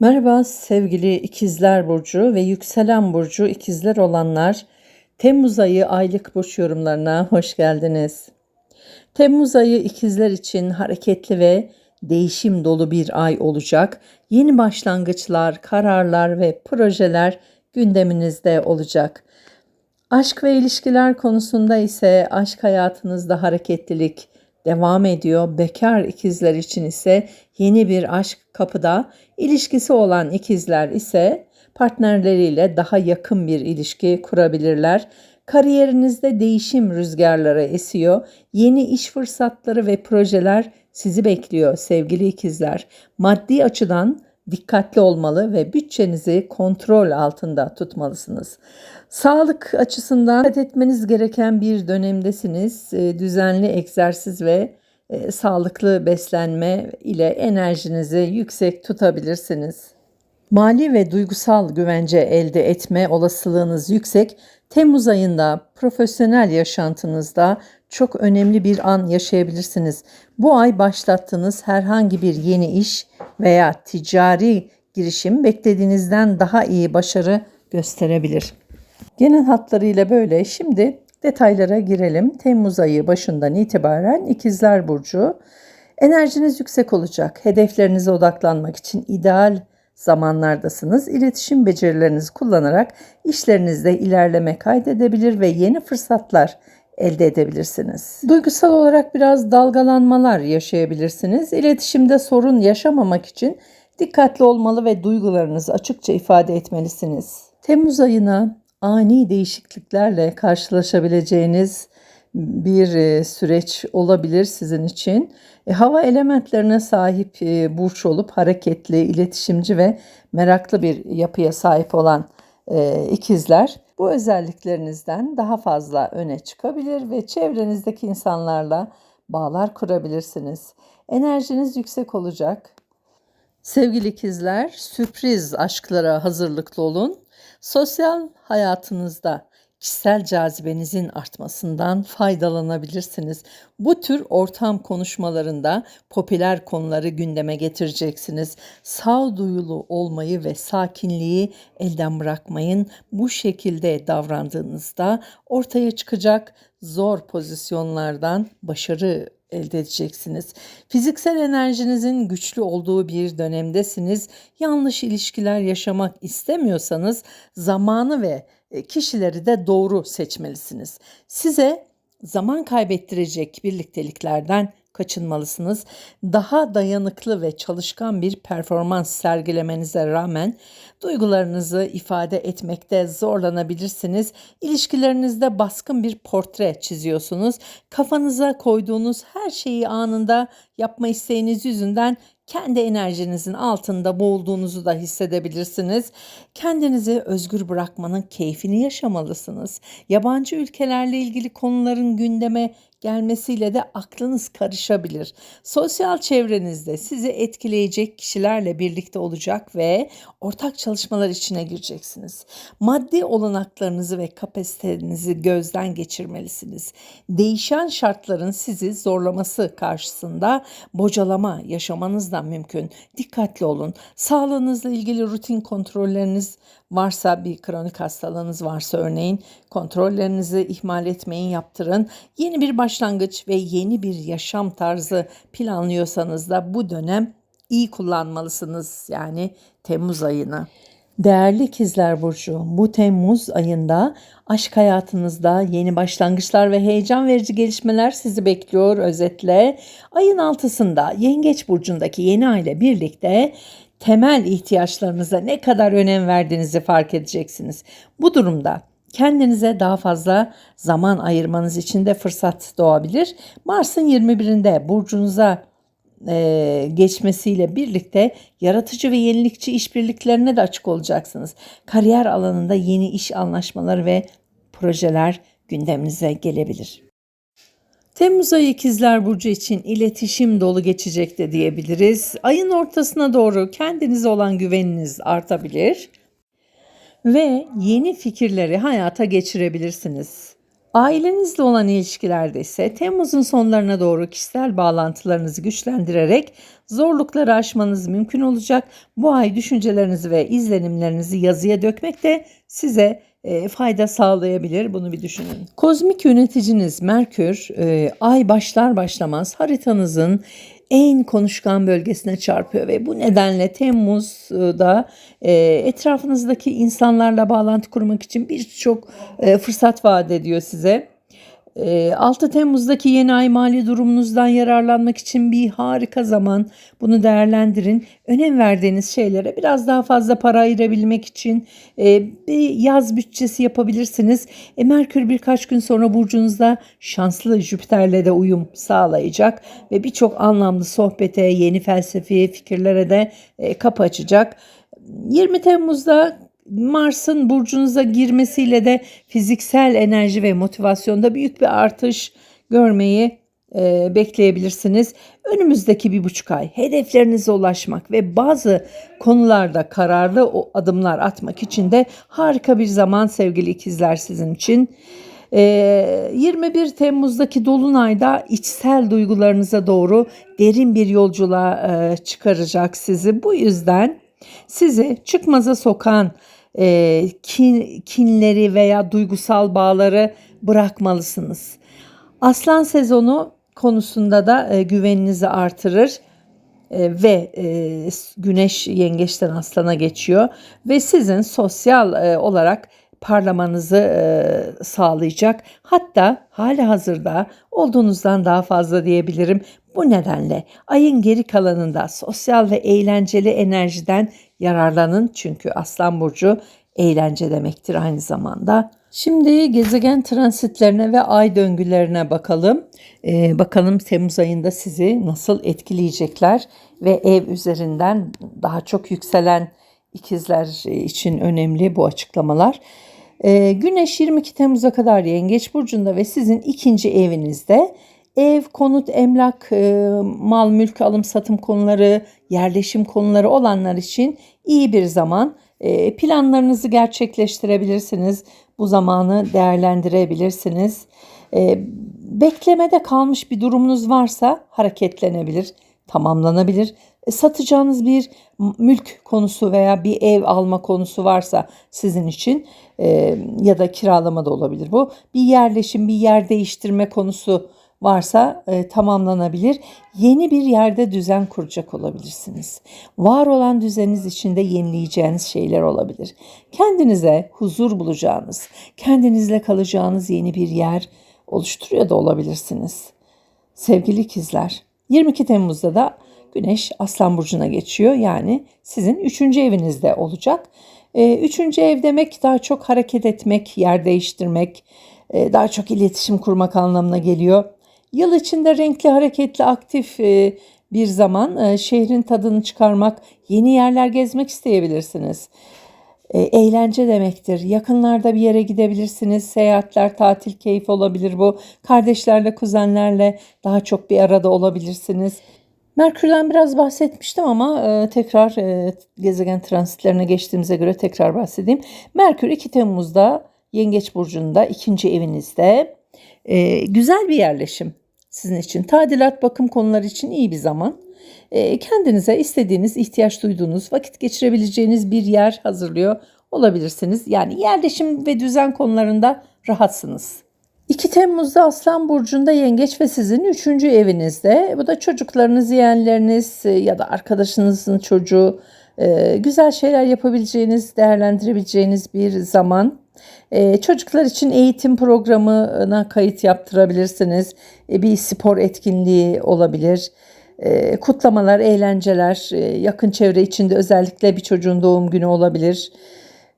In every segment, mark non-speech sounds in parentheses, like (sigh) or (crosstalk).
Merhaba sevgili ikizler burcu ve yükselen burcu ikizler olanlar. Temmuz ayı aylık burç yorumlarına hoş geldiniz. Temmuz ayı ikizler için hareketli ve değişim dolu bir ay olacak. Yeni başlangıçlar, kararlar ve projeler gündeminizde olacak. Aşk ve ilişkiler konusunda ise aşk hayatınızda hareketlilik, devam ediyor. Bekar ikizler için ise yeni bir aşk kapıda. İlişkisi olan ikizler ise partnerleriyle daha yakın bir ilişki kurabilirler. Kariyerinizde değişim rüzgarları esiyor. Yeni iş fırsatları ve projeler sizi bekliyor sevgili ikizler. Maddi açıdan dikkatli olmalı ve bütçenizi kontrol altında tutmalısınız. Sağlık açısından dikkat etmeniz gereken bir dönemdesiniz. E, düzenli egzersiz ve e, sağlıklı beslenme ile enerjinizi yüksek tutabilirsiniz. Mali ve duygusal güvence elde etme olasılığınız yüksek. Temmuz ayında profesyonel yaşantınızda çok önemli bir an yaşayabilirsiniz. Bu ay başlattığınız herhangi bir yeni iş veya ticari girişim beklediğinizden daha iyi başarı gösterebilir. Genel hatlarıyla böyle. Şimdi detaylara girelim. Temmuz ayı başından itibaren İkizler Burcu. Enerjiniz yüksek olacak. Hedeflerinize odaklanmak için ideal zamanlardasınız. İletişim becerilerinizi kullanarak işlerinizde ilerleme kaydedebilir ve yeni fırsatlar elde edebilirsiniz. Duygusal olarak biraz dalgalanmalar yaşayabilirsiniz. İletişimde sorun yaşamamak için dikkatli olmalı ve duygularınızı açıkça ifade etmelisiniz. Temmuz ayına ani değişikliklerle karşılaşabileceğiniz bir e, süreç olabilir sizin için. E, hava elementlerine sahip e, burç olup hareketli, iletişimci ve meraklı bir yapıya sahip olan e, ikizler bu özelliklerinizden daha fazla öne çıkabilir ve çevrenizdeki insanlarla bağlar kurabilirsiniz. Enerjiniz yüksek olacak. Sevgili ikizler, sürpriz aşklara hazırlıklı olun. Sosyal hayatınızda kişisel cazibenizin artmasından faydalanabilirsiniz. Bu tür ortam konuşmalarında popüler konuları gündeme getireceksiniz. Sağduyulu olmayı ve sakinliği elden bırakmayın. Bu şekilde davrandığınızda ortaya çıkacak zor pozisyonlardan başarı elde edeceksiniz. Fiziksel enerjinizin güçlü olduğu bir dönemdesiniz. Yanlış ilişkiler yaşamak istemiyorsanız zamanı ve e, kişileri de doğru seçmelisiniz. Size zaman kaybettirecek birlikteliklerden kaçınmalısınız. Daha dayanıklı ve çalışkan bir performans sergilemenize rağmen duygularınızı ifade etmekte zorlanabilirsiniz. İlişkilerinizde baskın bir portre çiziyorsunuz. Kafanıza koyduğunuz her şeyi anında yapma isteğiniz yüzünden kendi enerjinizin altında boğulduğunuzu da hissedebilirsiniz. Kendinizi özgür bırakmanın keyfini yaşamalısınız. Yabancı ülkelerle ilgili konuların gündeme gelmesiyle de aklınız karışabilir. Sosyal çevrenizde sizi etkileyecek kişilerle birlikte olacak ve ortak çalışmalar içine gireceksiniz. Maddi olanaklarınızı ve kapasitenizi gözden geçirmelisiniz. Değişen şartların sizi zorlaması karşısında bocalama yaşamanız da mümkün. Dikkatli olun. Sağlığınızla ilgili rutin kontrolleriniz varsa bir kronik hastalığınız varsa örneğin kontrollerinizi ihmal etmeyin yaptırın. Yeni bir başlangıç ve yeni bir yaşam tarzı planlıyorsanız da bu dönem iyi kullanmalısınız yani Temmuz ayını. Değerli ikizler burcu, bu Temmuz ayında aşk hayatınızda yeni başlangıçlar ve heyecan verici gelişmeler sizi bekliyor özetle. Ayın altısında Yengeç burcundaki yeni ay ile birlikte temel ihtiyaçlarınıza ne kadar önem verdiğinizi fark edeceksiniz. Bu durumda kendinize daha fazla zaman ayırmanız için de fırsat doğabilir. Mars'ın 21'inde burcunuza e, geçmesiyle birlikte yaratıcı ve yenilikçi işbirliklerine de açık olacaksınız. Kariyer alanında yeni iş anlaşmaları ve projeler gündeminize gelebilir. Temmuz ayı ikizler burcu için iletişim dolu geçecek de diyebiliriz. Ayın ortasına doğru kendinize olan güveniniz artabilir ve yeni fikirleri hayata geçirebilirsiniz. Ailenizle olan ilişkilerde ise Temmuz'un sonlarına doğru kişisel bağlantılarınızı güçlendirerek zorlukları aşmanız mümkün olacak. Bu ay düşüncelerinizi ve izlenimlerinizi yazıya dökmek de size e, fayda sağlayabilir. Bunu bir düşünün. Kozmik yöneticiniz Merkür e, ay başlar başlamaz haritanızın en konuşkan bölgesine çarpıyor ve bu nedenle Temmuz'da e, etrafınızdaki insanlarla bağlantı kurmak için birçok e, fırsat vaat ediyor size. 6 ee, Temmuz'daki yeni ay mali durumunuzdan yararlanmak için bir harika zaman. Bunu değerlendirin. Önem verdiğiniz şeylere biraz daha fazla para ayırabilmek için e, bir yaz bütçesi yapabilirsiniz. E, Merkür birkaç gün sonra burcunuzda şanslı Jüpiter'le de uyum sağlayacak ve birçok anlamlı sohbete, yeni felsefi fikirlere de e, kapı açacak. 20 Temmuz'da Mars'ın burcunuza girmesiyle de fiziksel enerji ve motivasyonda büyük bir artış görmeyi e, bekleyebilirsiniz. Önümüzdeki bir buçuk ay hedeflerinize ulaşmak ve bazı konularda kararlı adımlar atmak için de harika bir zaman sevgili ikizler sizin için. 21 e, Temmuz'daki Dolunay'da içsel duygularınıza doğru derin bir yolculuğa e, çıkaracak sizi. Bu yüzden sizi çıkmaza sokan e, kin, kinleri veya duygusal bağları bırakmalısınız. Aslan sezonu konusunda da e, güveninizi artırır e, ve e, güneş yengeçten aslana geçiyor ve sizin sosyal e, olarak parlamanızı e, sağlayacak. Hatta hali hazırda olduğunuzdan daha fazla diyebilirim. Bu nedenle ayın geri kalanında sosyal ve eğlenceli enerjiden yararlanın. Çünkü Aslan Burcu eğlence demektir aynı zamanda. Şimdi gezegen transitlerine ve ay döngülerine bakalım. Ee, bakalım Temmuz ayında sizi nasıl etkileyecekler ve ev üzerinden daha çok yükselen ikizler için önemli bu açıklamalar. Ee, Güneş 22 Temmuz'a kadar Yengeç Burcu'nda ve sizin ikinci evinizde ev, konut, emlak, e, mal, mülk, alım, satım konuları, yerleşim konuları olanlar için iyi bir zaman. E, planlarınızı gerçekleştirebilirsiniz. Bu zamanı değerlendirebilirsiniz. E, beklemede kalmış bir durumunuz varsa hareketlenebilir, tamamlanabilir. Satacağınız bir mülk konusu veya bir ev alma konusu varsa sizin için ya da kiralama da olabilir bu. Bir yerleşim, bir yer değiştirme konusu varsa e, tamamlanabilir. Yeni bir yerde düzen kuracak olabilirsiniz. Var olan düzeniniz içinde yenileyeceğiniz şeyler olabilir. Kendinize huzur bulacağınız, kendinizle kalacağınız yeni bir yer oluşturuyor da olabilirsiniz. Sevgili ikizler, 22 Temmuz'da da Güneş Aslan Burcu'na geçiyor. Yani sizin üçüncü evinizde olacak. E, üçüncü ev demek daha çok hareket etmek, yer değiştirmek, e, daha çok iletişim kurmak anlamına geliyor. Yıl içinde renkli, hareketli, aktif e, bir zaman e, şehrin tadını çıkarmak, yeni yerler gezmek isteyebilirsiniz. E, eğlence demektir. Yakınlarda bir yere gidebilirsiniz. Seyahatler, tatil, keyif olabilir bu. Kardeşlerle, kuzenlerle daha çok bir arada olabilirsiniz. Merkür'den biraz bahsetmiştim ama e, tekrar e, gezegen transitlerine geçtiğimize göre tekrar bahsedeyim. Merkür 2 Temmuz'da Yengeç Burcu'nda ikinci evinizde. E, güzel bir yerleşim sizin için. Tadilat, bakım konuları için iyi bir zaman. E, kendinize istediğiniz, ihtiyaç duyduğunuz, vakit geçirebileceğiniz bir yer hazırlıyor olabilirsiniz. Yani yerleşim ve düzen konularında rahatsınız. 2 Temmuz'da Aslan Burcu'nda Yengeç ve sizin 3. evinizde. Bu da çocuklarınız, yeğenleriniz e, ya da arkadaşınızın çocuğu e, güzel şeyler yapabileceğiniz, değerlendirebileceğiniz bir zaman. Ee, çocuklar için eğitim programına kayıt yaptırabilirsiniz. Ee, bir spor etkinliği olabilir. Ee, kutlamalar, eğlenceler, e, yakın çevre içinde özellikle bir çocuğun doğum günü olabilir.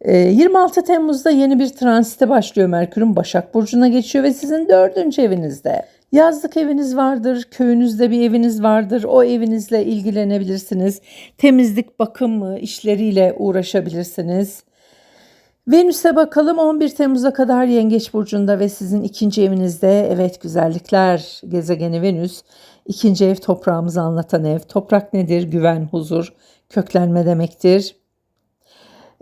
26 Temmuz'da yeni bir transite başlıyor Merkür'ün Başak Burcu'na geçiyor ve sizin dördüncü evinizde. Yazlık eviniz vardır, köyünüzde bir eviniz vardır. O evinizle ilgilenebilirsiniz. Temizlik, bakım işleriyle uğraşabilirsiniz. Venüs'e bakalım 11 Temmuz'a kadar Yengeç Burcu'nda ve sizin ikinci evinizde evet güzellikler gezegeni Venüs. ikinci ev toprağımızı anlatan ev. Toprak nedir? Güven, huzur, köklenme demektir.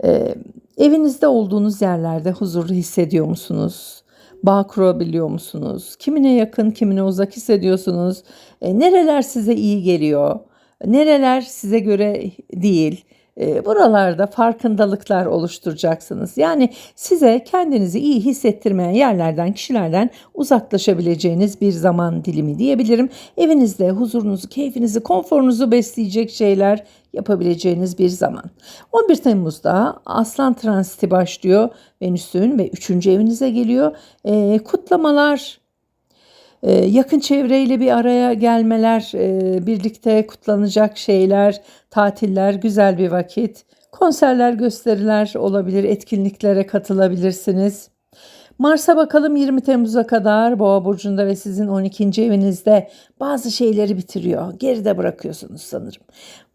Ee, evinizde olduğunuz yerlerde huzurlu hissediyor musunuz? bağ kurabiliyor musunuz? Kimine yakın, kimine uzak hissediyorsunuz? E, nereler size iyi geliyor? Nereler size göre değil? E, buralarda farkındalıklar oluşturacaksınız. Yani size kendinizi iyi hissettirmeyen yerlerden, kişilerden uzaklaşabileceğiniz bir zaman dilimi diyebilirim. Evinizde huzurunuzu, keyfinizi, konforunuzu besleyecek şeyler yapabileceğiniz bir zaman. 11 Temmuz'da Aslan transiti başlıyor Venüs'ün ve 3. evinize geliyor. E, kutlamalar, yakın çevreyle bir araya gelmeler, e, birlikte kutlanacak şeyler, tatiller, güzel bir vakit. Konserler, gösteriler olabilir, etkinliklere katılabilirsiniz. Mars'a bakalım 20 Temmuz'a kadar Boğa burcunda ve sizin 12. evinizde bazı şeyleri bitiriyor. Geride bırakıyorsunuz sanırım.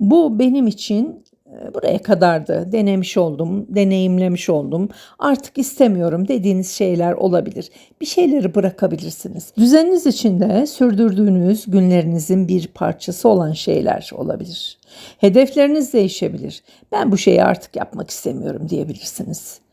Bu benim için e, buraya kadardı. Denemiş oldum, deneyimlemiş oldum. Artık istemiyorum dediğiniz şeyler olabilir. Bir şeyleri bırakabilirsiniz. Düzeniniz içinde sürdürdüğünüz günlerinizin bir parçası olan şeyler olabilir. Hedefleriniz değişebilir. Ben bu şeyi artık yapmak istemiyorum diyebilirsiniz.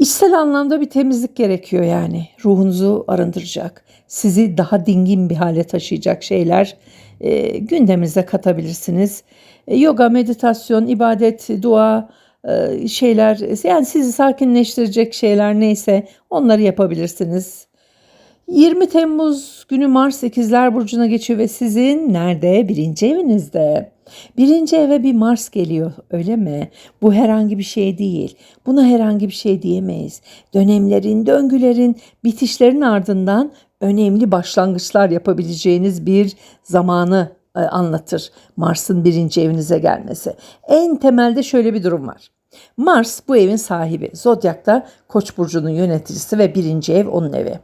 İçsel anlamda bir temizlik gerekiyor yani. Ruhunuzu arındıracak, sizi daha dingin bir hale taşıyacak şeyler e, gündeminize katabilirsiniz. E, yoga, meditasyon, ibadet, dua e, şeyler yani sizi sakinleştirecek şeyler neyse onları yapabilirsiniz. 20 Temmuz günü Mars ikizler Burcu'na geçiyor ve sizin nerede? Birinci evinizde. Birinci eve bir Mars geliyor öyle mi? Bu herhangi bir şey değil. Buna herhangi bir şey diyemeyiz. Dönemlerin, döngülerin, bitişlerin ardından önemli başlangıçlar yapabileceğiniz bir zamanı e, anlatır Mars'ın birinci evinize gelmesi. En temelde şöyle bir durum var. Mars bu evin sahibi. Zodyak'ta Koç burcunun yöneticisi ve birinci ev onun evi.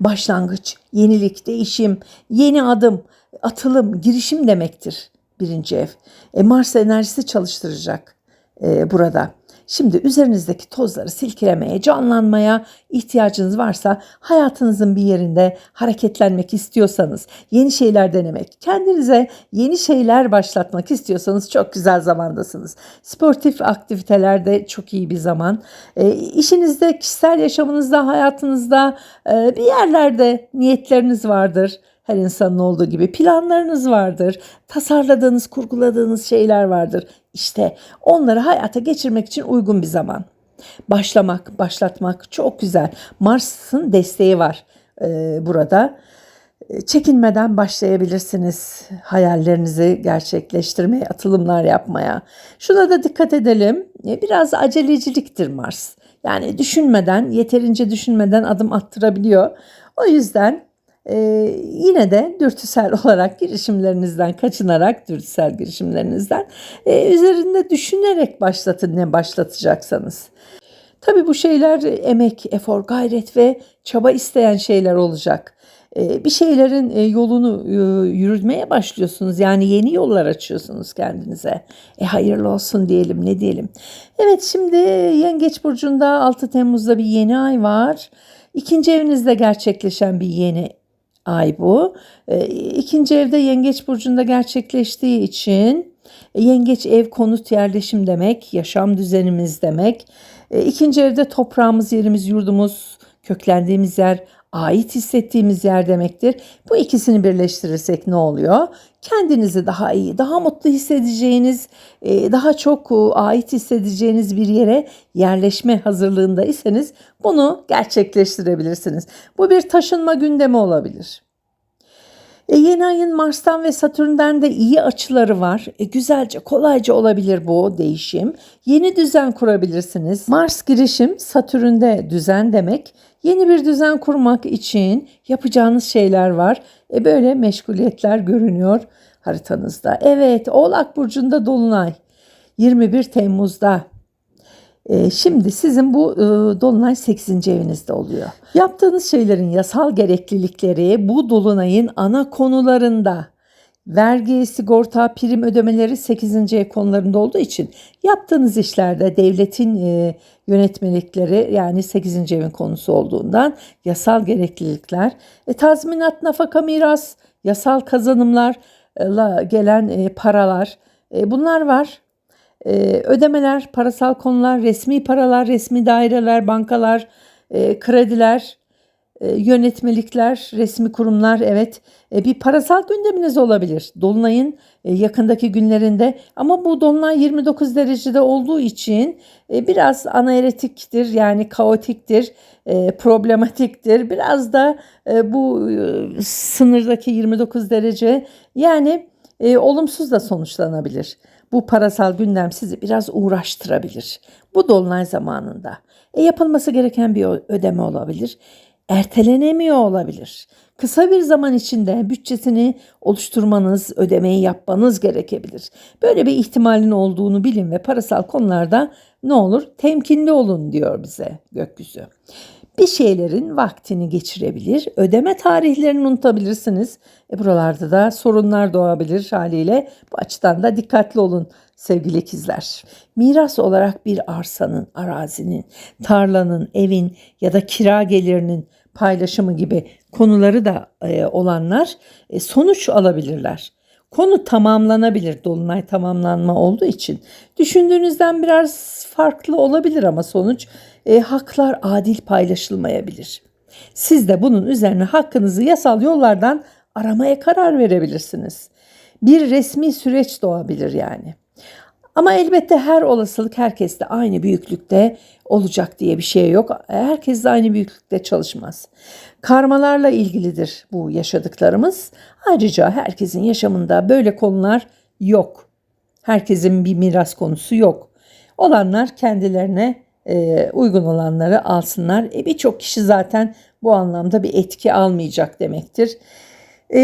Başlangıç, yenilik, değişim, yeni adım, atılım, girişim demektir birinci ev. E, Mars enerjisi çalıştıracak e, burada. Şimdi üzerinizdeki tozları silkelemeye, canlanmaya ihtiyacınız varsa hayatınızın bir yerinde hareketlenmek istiyorsanız, yeni şeyler denemek, kendinize yeni şeyler başlatmak istiyorsanız çok güzel zamandasınız. Sportif aktivitelerde çok iyi bir zaman. E, işinizde, kişisel yaşamınızda, hayatınızda e, bir yerlerde niyetleriniz vardır her insanın olduğu gibi planlarınız vardır. Tasarladığınız, kurguladığınız şeyler vardır. İşte onları hayata geçirmek için uygun bir zaman. Başlamak, başlatmak çok güzel. Mars'ın desteği var e, burada. Çekinmeden başlayabilirsiniz hayallerinizi gerçekleştirmeye, atılımlar yapmaya. Şuna da dikkat edelim. E, biraz aceleciliktir Mars. Yani düşünmeden, yeterince düşünmeden adım attırabiliyor. O yüzden ee, yine de dürtüsel (laughs) olarak girişimlerinizden kaçınarak dürtüsel girişimlerinizden e, üzerinde düşünerek başlatın ne başlatacaksanız. Tabii bu şeyler emek, efor, gayret ve çaba isteyen şeyler olacak. Ee, bir şeylerin e, yolunu e, yürütmeye başlıyorsunuz. Yani yeni yollar açıyorsunuz kendinize. E hayırlı olsun diyelim ne diyelim. Evet şimdi Yengeç Burcu'nda 6 Temmuz'da bir yeni ay var. İkinci evinizde gerçekleşen bir yeni ay bu. E, ikinci evde yengeç burcunda gerçekleştiği için e, yengeç ev konut yerleşim demek, yaşam düzenimiz demek. E, ikinci evde toprağımız, yerimiz, yurdumuz, köklendiğimiz yer, ait hissettiğimiz yer demektir. Bu ikisini birleştirirsek ne oluyor? Kendinizi daha iyi, daha mutlu hissedeceğiniz, e, daha çok e, ait hissedeceğiniz bir yere yerleşme hazırlığındaysanız bunu gerçekleştirebilirsiniz. Bu bir taşınma gündemi olabilir. E, yeni ayın Mars'tan ve Satürn'den de iyi açıları var. E, güzelce, kolayca olabilir bu değişim. Yeni düzen kurabilirsiniz. Mars girişim, Satürn'de düzen demek. Yeni bir düzen kurmak için yapacağınız şeyler var. E, böyle meşguliyetler görünüyor haritanızda. Evet, Oğlak Burcu'nda Dolunay. 21 Temmuz'da şimdi sizin bu e, dolunay 8. evinizde oluyor. Yaptığınız şeylerin yasal gereklilikleri bu dolunayın ana konularında vergi, sigorta, prim ödemeleri 8. ev konularında olduğu için yaptığınız işlerde devletin e, yönetmelikleri yani 8. evin konusu olduğundan yasal gereklilikler, e, tazminat, nafaka, miras, yasal kazanımlarla gelen e, paralar bunlar var. Ee, ödemeler, parasal konular, resmi paralar, resmi daireler, bankalar, e, krediler, e, yönetmelikler, resmi kurumlar evet e, bir parasal gündeminiz olabilir. Dolunay'ın e, yakındaki günlerinde ama bu dolunay 29 derecede olduğu için e, biraz anaeretiktir yani kaotiktir, e, problematiktir. Biraz da e, bu e, sınırdaki 29 derece yani e, olumsuz da sonuçlanabilir. Bu parasal gündem sizi biraz uğraştırabilir. Bu dolunay zamanında. E, yapılması gereken bir ödeme olabilir. Ertelenemiyor olabilir. Kısa bir zaman içinde bütçesini oluşturmanız, ödemeyi yapmanız gerekebilir. Böyle bir ihtimalin olduğunu bilin ve parasal konularda ne olur? Temkinli olun diyor bize gökyüzü. Bir şeylerin vaktini geçirebilir, ödeme tarihlerini unutabilirsiniz. E buralarda da sorunlar doğabilir haliyle. Bu açıdan da dikkatli olun sevgili ikizler. Miras olarak bir arsanın, arazinin, tarlanın, evin ya da kira gelirinin paylaşımı gibi konuları da e, olanlar e, sonuç alabilirler. Konu tamamlanabilir. Dolunay tamamlanma olduğu için. Düşündüğünüzden biraz farklı olabilir ama sonuç e, haklar adil paylaşılmayabilir. Siz de bunun üzerine hakkınızı yasal yollardan aramaya karar verebilirsiniz. Bir resmi süreç doğabilir yani. Ama elbette her olasılık herkeste aynı büyüklükte olacak diye bir şey yok. Herkes de aynı büyüklükte çalışmaz. Karmalarla ilgilidir bu yaşadıklarımız. Ayrıca herkesin yaşamında böyle konular yok. Herkesin bir miras konusu yok. Olanlar kendilerine e, uygun olanları alsınlar. E, Birçok kişi zaten bu anlamda bir etki almayacak demektir. E,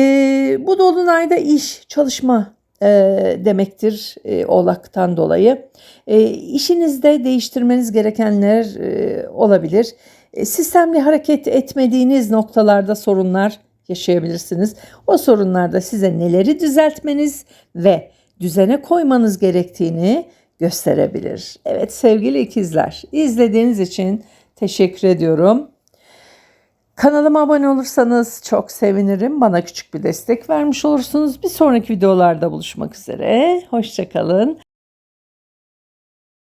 bu dolunayda iş, çalışma e, demektir e, oğlaktan dolayı. E, işinizde değiştirmeniz gerekenler e, olabilir. E, sistemli hareket etmediğiniz noktalarda sorunlar yaşayabilirsiniz. O sorunlarda size neleri düzeltmeniz ve düzene koymanız gerektiğini gösterebilir. Evet sevgili ikizler, izlediğiniz için teşekkür ediyorum. Kanalıma abone olursanız çok sevinirim. Bana küçük bir destek vermiş olursunuz. Bir sonraki videolarda buluşmak üzere. Hoşçakalın.